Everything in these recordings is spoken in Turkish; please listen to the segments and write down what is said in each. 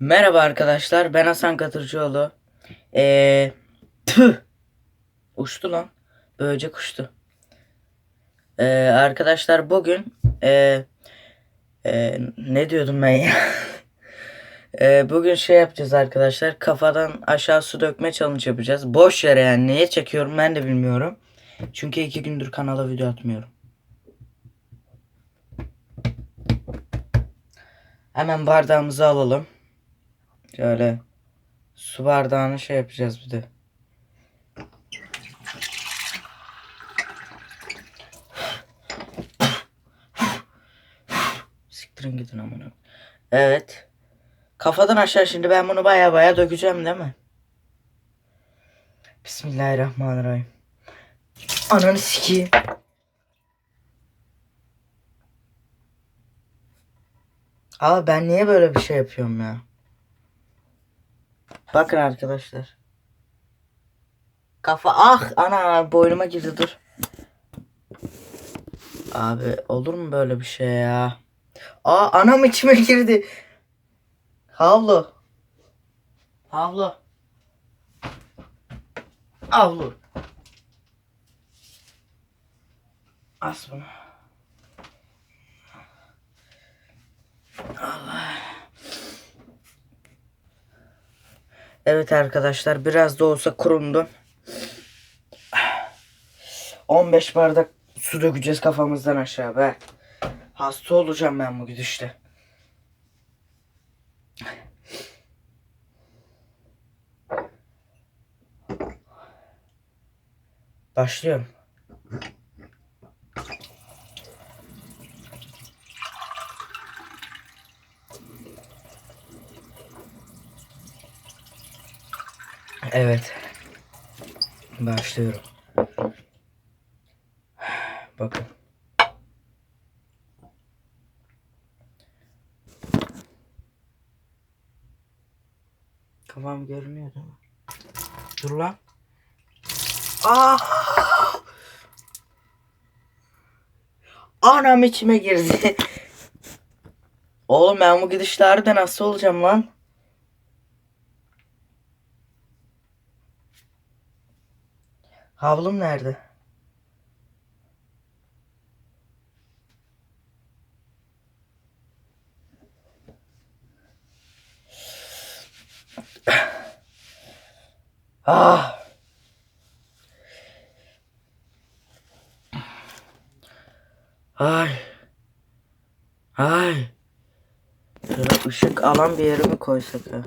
Merhaba arkadaşlar, ben Hasan Katırcıoğlu. Ee, tüh! Uçtu lan. Böcek uçtu. Ee, arkadaşlar bugün ee, ee, ne diyordum ben ya? Ee, bugün şey yapacağız arkadaşlar. Kafadan aşağı su dökme challenge yapacağız. Boş yere yani. Niye çekiyorum ben de bilmiyorum. Çünkü iki gündür kanala video atmıyorum. Hemen bardağımızı alalım. Şöyle su bardağını şey yapacağız bir de. Siktirin gidin amına. Evet. Kafadan aşağı şimdi ben bunu baya baya dökeceğim değil mi? Bismillahirrahmanirrahim. Ananı sikeyim. Abi ben niye böyle bir şey yapıyorum ya? Bakın arkadaşlar. Kafa ah ana boynuma girdi dur. Abi olur mu böyle bir şey ya? Aa anam içime girdi. Havlu. Havlu. Havlu. As bunu. Evet arkadaşlar biraz da olsa kurundu. 15 bardak su dökeceğiz kafamızdan aşağı be. Hasta olacağım ben bu gidişte. Başlıyorum. Evet. Başlıyorum. Bakın. Kafam görünüyor değil mi? Dur lan. Aa! Anam içime girdi. Oğlum ben bu gidişlerde nasıl olacağım lan? Havlum nerede? Ah. Ay. Ay. Şöyle ışık alan bir yere mi koysak ha?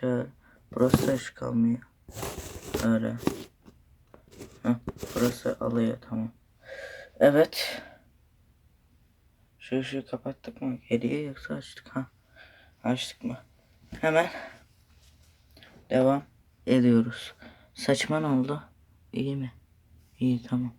Şöyle. Burası da ışık almıyor. Öyle. Burası alıyor tamam. Evet. Şu ışığı kapattık mı? Geriye yoksa açtık ha? Açtık mı? Hemen devam ediyoruz. Saçma ne oldu? İyi mi? İyi tamam.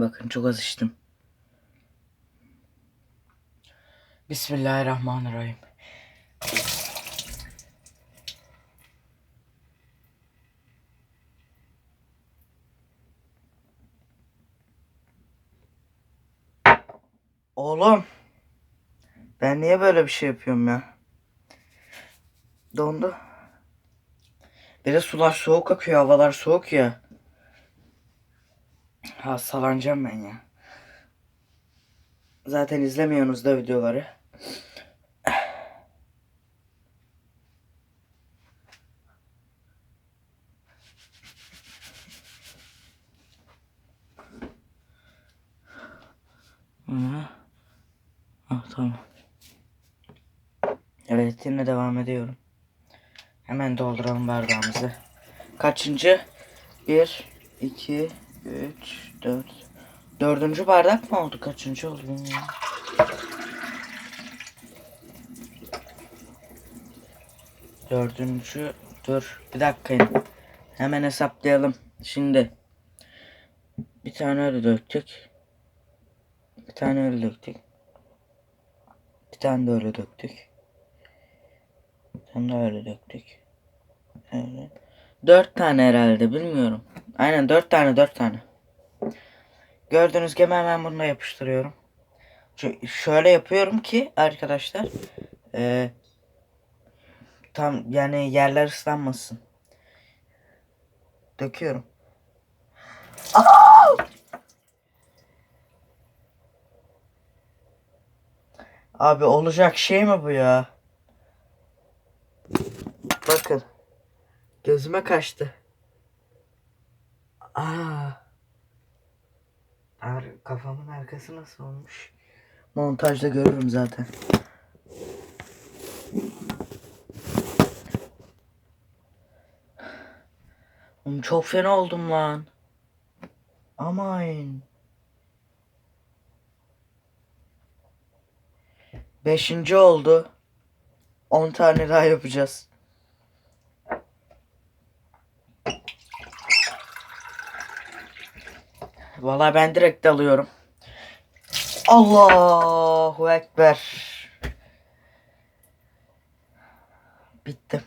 Bakın çok az içtim. Bismillahirrahmanirrahim. Oğlum. Ben niye böyle bir şey yapıyorum ya? Dondu. Bir de sular soğuk akıyor, havalar soğuk ya. Hastalanacağım ben ya. Zaten izlemiyorsunuz da videoları. Hı. Ah tamam. Evet yine devam ediyorum. Hemen dolduralım bardağımızı. Kaçıncı? Bir, iki, üç, dört. Dördüncü bardak mı oldu? Kaçıncı oldu bilmiyorum. Dördüncü. Dur bir dakika. Hemen hesaplayalım. Şimdi. Bir tane öyle döktük. Bir tane öyle döktük. Bir tane de öyle döktük. Bir tane de öyle döktük. Evet. Dört tane herhalde bilmiyorum. Aynen dört tane dört tane. Gördüğünüz gibi hemen bunu da yapıştırıyorum. Ş- şöyle yapıyorum ki arkadaşlar eee, tam yani yerler ıslanmasın. Döküyorum. Aa! Abi olacak şey mi bu ya? Bakın. Gözüme kaçtı. Aa. Ar kafamın arkası nasıl olmuş? Montajda görürüm zaten. Oğlum çok fena oldum lan. Aman. Beşinci oldu. 10 tane daha yapacağız. Vallahi ben direkt alıyorum. Allahu Ekber. Bitti.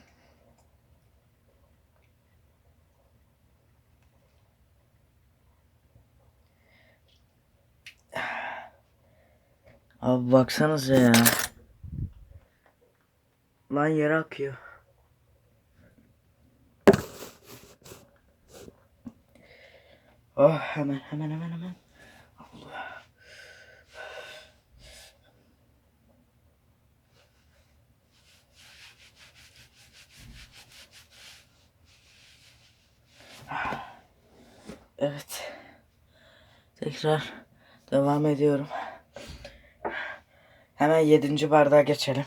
Abi baksanıza ya. Lan yere akıyor. Oh hemen hemen hemen hemen. Allah. Evet. Tekrar devam ediyorum. Hemen yedinci bardağa geçelim.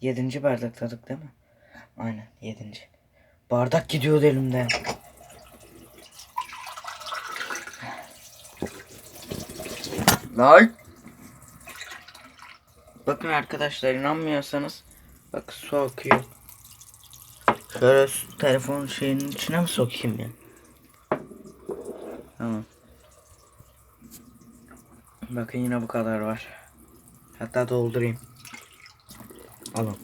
Yedinci bardakladık değil mi? Aynen yedinci. Bardak gidiyordu elimden. Lan. Bakın arkadaşlar inanmıyorsanız bak su akıyor. Şöyle telefon şeyinin içine mi sokayım ya? Tamam. Bakın yine bu kadar var. Hatta doldurayım. Alın.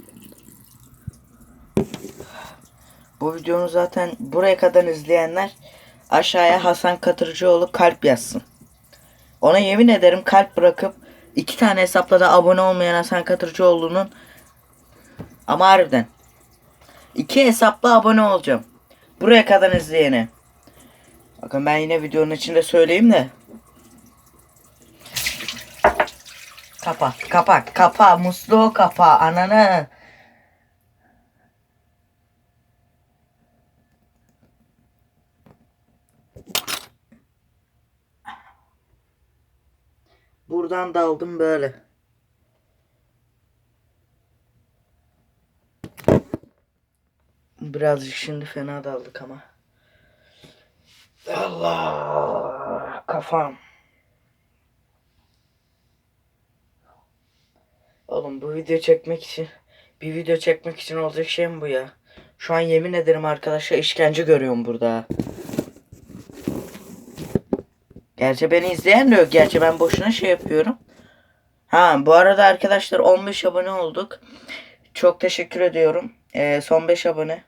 Bu videonu zaten buraya kadar izleyenler aşağıya Hasan Katırcıoğlu kalp yazsın. Ona yemin ederim kalp bırakıp iki tane hesapla da abone olmayan Hasan Katırcıoğlu'nun ama harbiden iki hesapla abone olacağım. Buraya kadar izleyene. Bakın ben yine videonun içinde söyleyeyim de. Kapa, kapa, kapa, musluğu kapa, ananı. Buradan daldım böyle. Birazcık şimdi fena daldık ama. Allah kafam. Oğlum bu video çekmek için bir video çekmek için olacak şey mi bu ya? Şu an yemin ederim arkadaşlar işkence görüyorum burada. Gerçi beni izleyen de yok. Gerçi ben boşuna şey yapıyorum. Ha bu arada arkadaşlar 15 abone olduk. Çok teşekkür ediyorum. Ee, son 5 abone.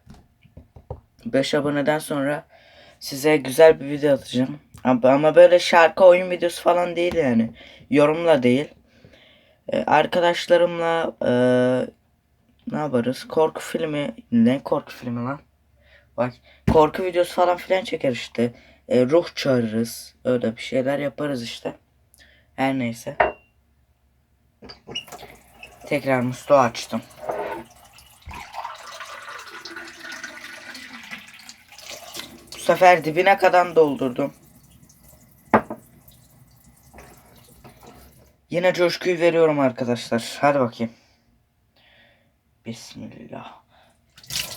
5 aboneden sonra size güzel bir video atacağım. Ama, böyle şarkı oyun videosu falan değil yani. Yorumla değil. Ee, arkadaşlarımla ee, ne yaparız? Korku filmi. Ne korku filmi lan? Bak korku videosu falan filan çeker işte. Ee, ruh çağırırız. Öyle bir şeyler yaparız işte. Her neyse. Tekrar musluğu açtım. Bu sefer dibine kadar doldurdum. Yine coşkuyu veriyorum arkadaşlar. Hadi bakayım. Bismillah.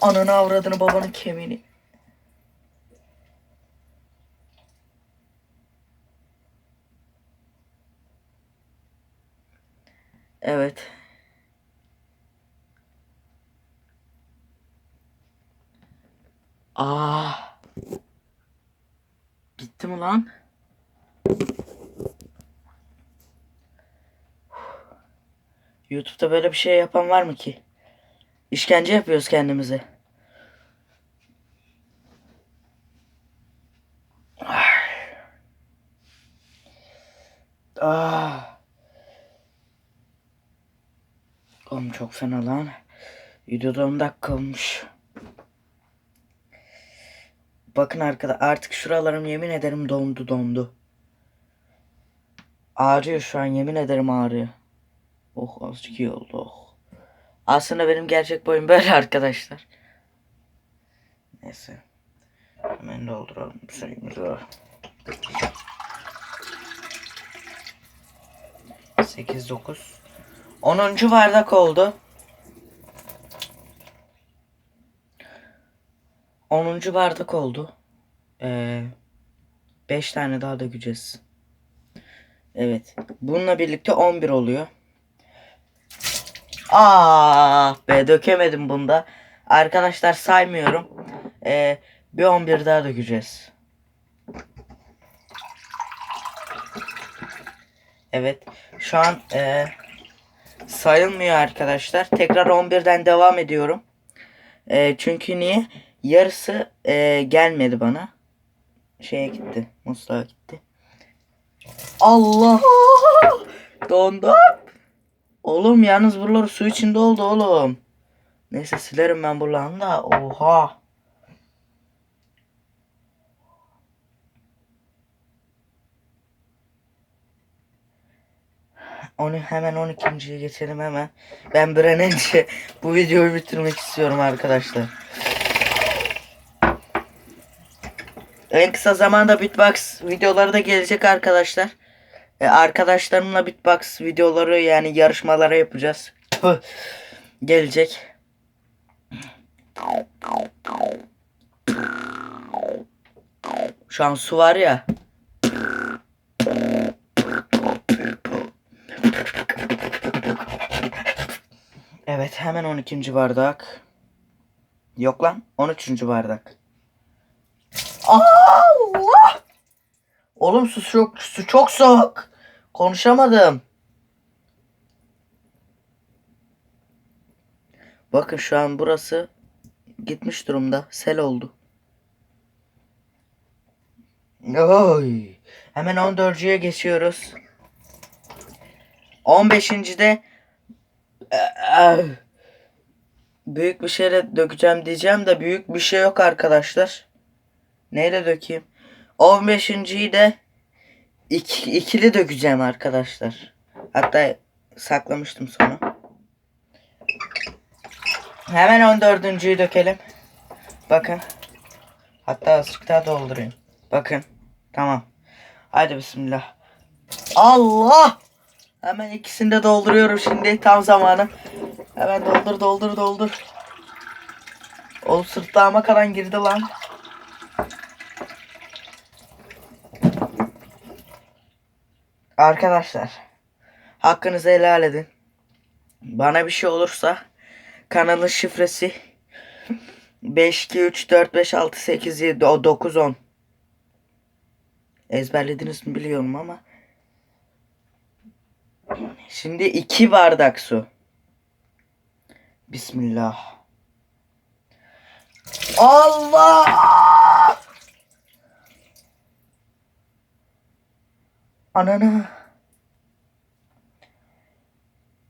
Ananı avradını babanın kemiğini. Evet. Ah. Aa. Gitti mi lan? YouTube'da böyle bir şey yapan var mı ki? İşkence yapıyoruz kendimize. Ah. Ah. Oğlum çok fena lan. Videoda 10 dakika olmuş. Bakın arkada artık şuralarım yemin ederim dondu dondu. Ağrıyor şu an yemin ederim ağrıyor. Oh azıcık iyi oldu oh. Aslında benim gerçek boyum böyle arkadaşlar. Neyse. Hemen dolduralım suyumuzu. 8 9 10. bardak oldu. 10. bardak oldu. Ee, 5 tane daha dökeceğiz. Evet. Bununla birlikte 11 oluyor. Ah be dökemedim bunda. Arkadaşlar saymıyorum. Ee, bir 11 daha dökeceğiz. Evet. Şu an e, sayılmıyor arkadaşlar. Tekrar 11'den devam ediyorum. E, çünkü niye? Yarısı e, gelmedi bana. Şeye gitti. Musluğa gitti. Allah! Dondum. Oğlum yalnız buraları su içinde oldu oğlum. Neyse silerim ben buralarını da. Oha. Onu hemen 12.ye geçelim hemen. Ben bir an önce bu videoyu bitirmek istiyorum arkadaşlar. En kısa zamanda beatbox videoları da gelecek arkadaşlar. E, arkadaşlarımla beatbox videoları yani yarışmalara yapacağız. Gelecek. Şu an su var ya. Evet hemen 12. bardak. Yok lan 13. bardak. Allah! Oğlum su çok su çok soğuk. Konuşamadım. Bakın şu an burası gitmiş durumda. Sel oldu. Oy. Hemen 14'cüye geçiyoruz. 15. de büyük bir şeyle dökeceğim diyeceğim de büyük bir şey yok arkadaşlar. Neyle dökeyim? 15.yi de iki, ikili dökeceğim arkadaşlar. Hatta saklamıştım sonra. Hemen 14.yi dökelim. Bakın. Hatta azıcık daha doldurayım. Bakın. Tamam. Hadi bismillah. Allah! Hemen ikisini de dolduruyorum şimdi. Tam zamanı. Hemen doldur doldur doldur. O sırtlağıma kadar girdi lan. Arkadaşlar. Hakkınızı helal edin. Bana bir şey olursa kanalın şifresi 5 2 3 4 5 6 8 7 o 9 10 ezberlediniz mi biliyorum ama Şimdi iki bardak su. Bismillah. Allah! Anana.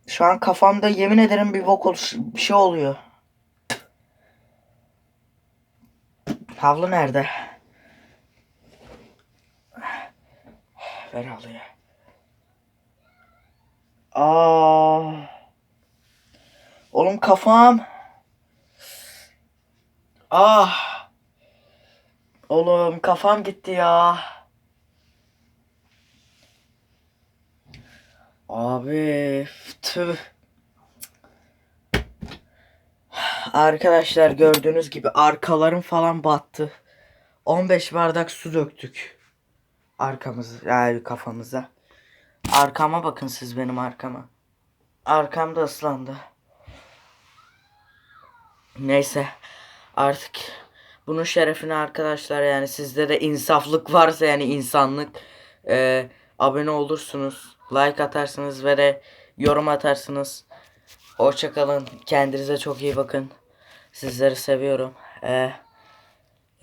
Şu an kafamda yemin ederim bir vokal bir şey oluyor. Havlu nerede? Ver havluyu. Aa. Oğlum kafam. Ah. Oğlum kafam gitti ya. Abi tüh. Arkadaşlar gördüğünüz gibi arkalarım falan battı. 15 bardak su döktük. Arkamız yani kafamıza. Arkama bakın siz benim arkama. Arkam da ıslandı. Neyse. Artık bunun şerefine arkadaşlar yani sizde de insaflık varsa yani insanlık e, abone olursunuz. Like atarsınız ve de yorum atarsınız. Hoşçakalın. Kendinize çok iyi bakın. Sizleri seviyorum. E,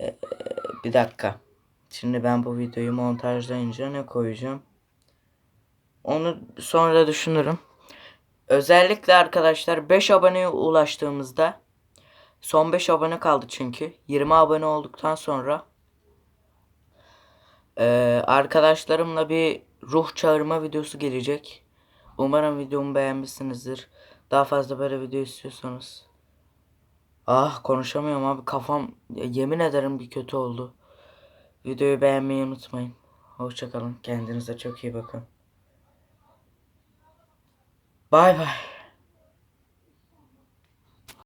e, bir dakika. Şimdi ben bu videoyu montajlayınca ne koyacağım? Onu sonra düşünürüm. Özellikle arkadaşlar 5 aboneye ulaştığımızda son 5 abone kaldı çünkü. 20 abone olduktan sonra eee, arkadaşlarımla bir ruh çağırma videosu gelecek. Umarım videomu beğenmişsinizdir. Daha fazla böyle video istiyorsanız. Ah konuşamıyorum abi kafam yemin ederim bir kötü oldu. Videoyu beğenmeyi unutmayın. Hoşçakalın. Kendinize çok iyi bakın. Bay bay.